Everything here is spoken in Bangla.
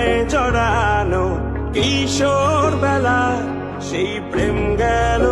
মায়ায় জড়ানো কিশোর বেলা সেই প্রেম গেল